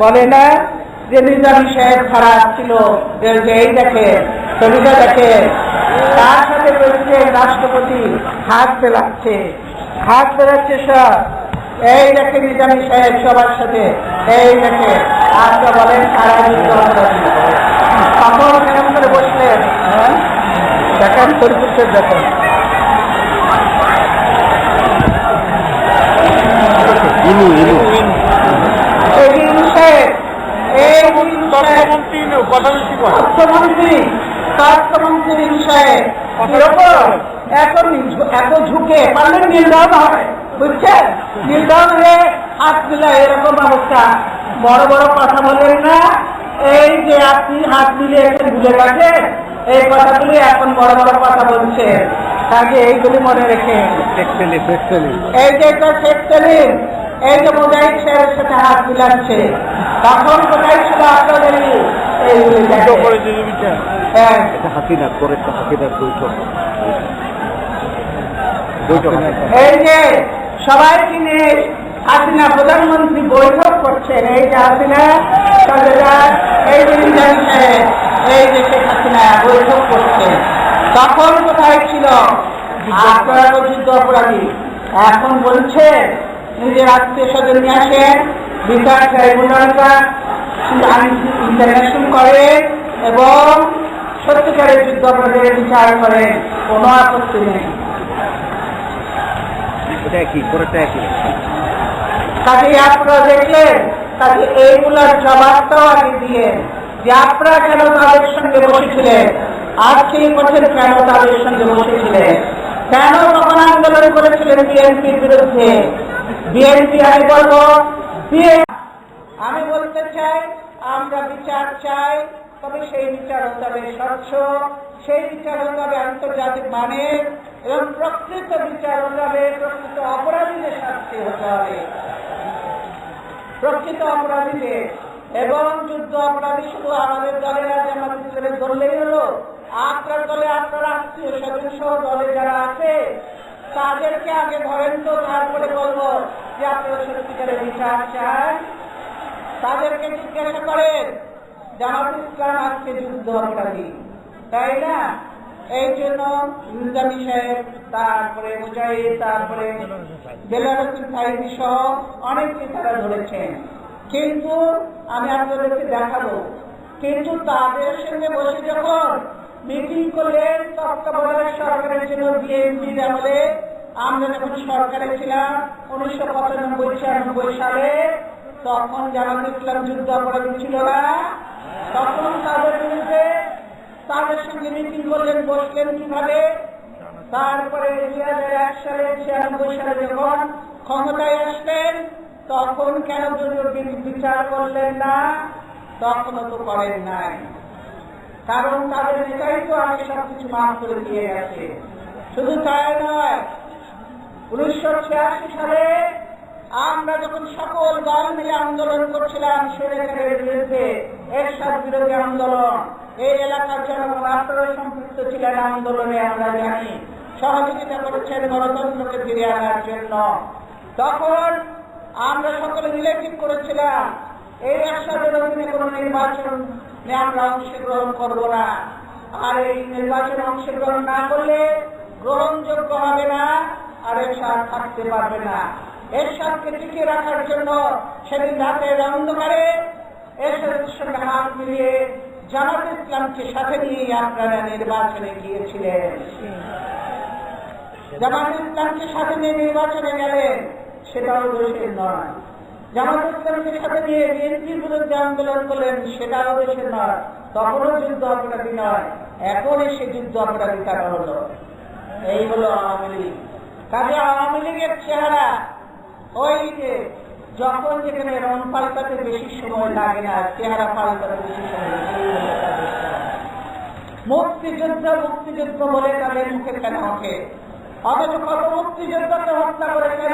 বলে না যে নিজামী সাহেব খারাপ ছিল, যে এই দেখে ছবিটা দেখে, তার সাথে রয়েছে রাষ্ট্রপতি, হাত পেলাচ্ছে হাত পেলাচ্ছে সব। এই দেখে নিজামী সাহেব সবার সাথে, এই দেখে আজকে বলেন সারা অপরাধী তখন এরকম করে বসলেন হ্যাঁ দেখেন পরিপুষ্টের দেখেন ইনু ইনু এই বিষয়ে এই বিষয়ে অর্থমন্ত্রী স্বাস্থ্যমন্ত্রীর বিষয়ে কীরকম এখন এত ঝুঁকে। পারলে নীলডাউন হয়। বুঝছেন? নীলডাউন হয়ে হাত মিলা এরকম অবস্থা। বড় বড় কথা বলেন না। এই যে আপনি হাত মিলিয়েছেন ভুলে গেছেন এই কথাগুলি এখন বড় বড় কথা বলছেন। কাজে এইগুলি মনে রেখে এই যে শেখ সেলিম এই যে মোজাহিদ সাহেবের সাথে হাত মিলাচ্ছে তখন কোথায় ছিল আপনাদের হ্যাঁ। হাসিনা করে হাসিনার বৈঠক বৈঠক এই যে সবাইকে নিয়ে হাসিনা প্রধানমন্ত্রী বৈঠক করছেন এই যে হাসিনা এই যে এই যে শেখ হাসিনা বৈঠক করছেন। তখন কোথায় ছিল? আপনারা তো যুদ্ধ অপরাধী এখন বলছে নিজের আত্মীয় স্বজন নিয়ে আসেন বিচার ট্রাইব্যুনালটা ইন্টারন্যাশনাল করে এবং সত্যিকারের যুদ্ধ অপরাধের বিচার করেন কোনো আপত্তি নেই। এটা একই কাজে আপনারা দেখলেন কাজে এইগুলোর জবাবটাও আগে দিয়ে যে আপনারা কেন তাদের সঙ্গে বসেছিলেন? আজকে বছর কেন তাদের সঙ্গে বসেছিলেন? কেন তখন আন্দোলন করেছিলেন বিএনপির বিরুদ্ধে? বিএনপি আমি বলব আমি বলতে চাই, আমরা বিচার চাই, তবে সেই বিচার হতে হবে স্বচ্ছ, সেই বিচার হতে হবে আন্তর্জাতিক মানের এবং প্রকৃত বিচার হতে হবে প্রকৃত অপরাধীদের শাস্তি হতে হবে। প্রকৃত অপরাধীদের এবং যুদ্ধ অপরাধী শুধু আমাদের দলের আজ আমাদের দলে ধরলেই হলো। আপনার দলে আপনার আত্মীয় স্বজন সহ দলে যারা আছে তাদেরকে আগে ধরেন তো তারপরে বলব যে আপনারা সত্যিকারের বিচার চান। তাদেরকে জিজ্ঞাসা করেন। জামাত ইসলাম আজকে যুদ্ধ অপরাধী। তাই না? এই জন্য নিজামী সাহেব তারপরে মুজাহিদ, তারপরে বেলাল হোসেন সাহিবি সহ অনেককে তারা ধরেছেন। কিন্তু আমি আপনাদেরকে দেখাবো। কিন্তু তাদের সঙ্গে বসে যখন মিটিং করলেন তত্ত্বাবধায়ক সরকারের জন্য বিএনপির আমলে আমরা যখন সরকারে ছিলাম, উনিশশো পঁচানব্বই ছিয়ানব্বই সালে তখন জামাত ইসলাম যুদ্ধ অপরাধী ছিল না। তখন তাদের বিরুদ্ধে তাদের সঙ্গে মিটিং করলেন, বসলেন কীভাবে? তারপরে দুই হাজার এক সালে, ছিয়ানব্বই সালে যখন ক্ষমতায় আসলেন, তখন কেন বিচার করলেন না? তখনও তো করেন নাই। কারণ তাদের নেতাই তো আগে সবকিছু মাফ করে দিয়ে গেছে। শুধু তাই নয়, উনিশশো ছিয়াশি সালে আমরা যখন সকল দল মিলে আন্দোলন করছিলাম সরকারের বিরুদ্ধে এরশাদ বিরোধী আন্দোলন, এই এলাকার জনগণ আপনারা সম্পৃক্ত ছিলেন আন্দোলনে, আমরা জানি। সহযোগিতা করেছেন গণতন্ত্রকে ফিরে আনার জন্য। তখন আমরা সকলে মিলে ঠিক করেছিলাম এই এরশাদের অধীনে কোনো নির্বাচন আমরা অংশগ্রহণ করব না। আর এই নির্বাচনে অংশগ্রহণ না করলে গ্রহণযোগ্য হবে না আর এরশাদ থাকতে পারবে না। এরশাদকে টিকিয়ে রাখার জন্য সেদিন রাতের অন্ধকারে এরশাদের সঙ্গে হাত মিলিয়ে জামাত ইসলামকে সাথে নিয়ে আপনারা নির্বাচনে গিয়েছিলেন। জামাত ইসলামকে সাথে নিয়ে নির্বাচনে গেলেন, সেটাও দোষের নয়। জামাত সাথে বিএনপির বিরুদ্ধে আন্দোলন করলেন দেশের নয় তখনও যুদ্ধ অপরাধী নয় এসে যুদ্ধ অপরাধী এই হলো আওয়ামী লীগ। কাজে আওয়ামী লীগের চেহারা ওই যে, যখন যেখানে রং পাল্টাতে বেশি সময় লাগে না, চেহারা পাল্টাতে বেশি সময়। মুক্তিযুদ্ধ মুক্তিযুদ্ধ বলে তাদের মুখে কেন ওঠে। অথচ কত মুক্তিযোদ্ধাকে হত্যা করেছেন আপনারা